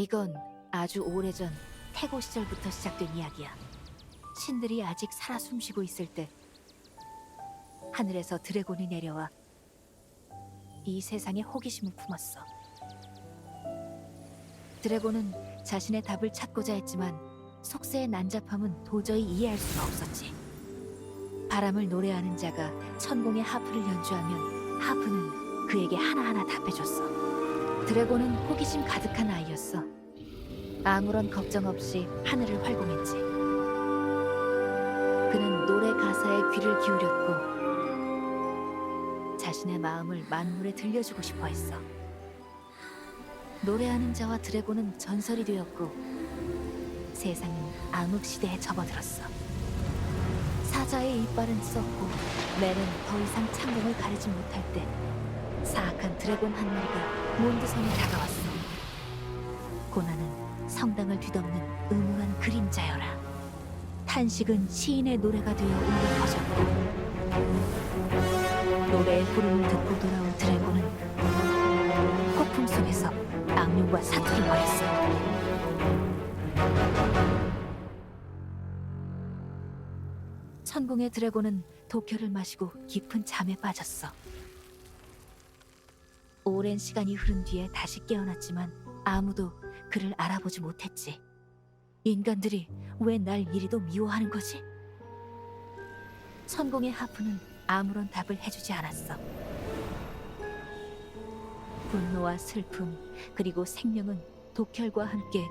이건 아주 오래전 태고 시절부터 시작된 이야기야. 신들이 아직 살아 숨쉬고 있을 때 하늘에서 드래곤이 내려와 이 세상에 호기심을 품었어. 드래곤은 자신의 답을 찾고자 했지만 속세의 난잡함은 도저히 이해할 수가 없었지. 바람을 노래하는 자가 천공의 하프를 연주하면 하프는 그에게 하나하나 답해줬어. 드래곤은 호기심 가득한 아이였어. 아무런 걱정 없이 하늘을 활공했지. 그는 노래 가사에 귀를 기울였고 자신의 마음을 만물에 들려주고 싶어 했어. 노래하는 자와 드래곤은 전설이 되었고 세상은 암흑 시대에 접어들었어. 사자의 이빨은 썩고 매는 더 이상 창공을 가르지 못할 때 사악한 드래곤 한 마리가 몬드성에 다가왔어. 고난은 성당을 뒤덮는 음울한 그림자여라. 탄식은 시인의 노래가 되어 울려 퍼졌고 노래의 부름을 듣고 돌아온 드래곤은 폭풍 속에서 악령과 사투를 벌였어. 천공의 드래곤은 독혈을 마시고 깊은 잠에 빠졌어. 오랜 시간이 흐른 뒤에 다시 깨어났지만 아무도 그를 알아보지 못했지. 인간들이 왜 날 이리도 미워하는 거지? 천공의 하프는 아무런 답을 해주지 않았어. 분노와 슬픔 그리고 생명은 독혈과 함께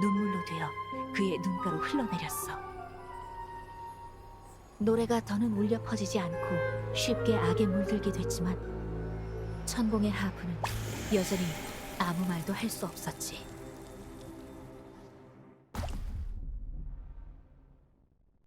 눈물로 되어 그의 눈가로 흘러내렸어. 노래가 더는 울려 퍼지지 않고 쉽게 악에 물들게 됐지만 천공의 하프는 여전히 아무 말도 할 수 없었지.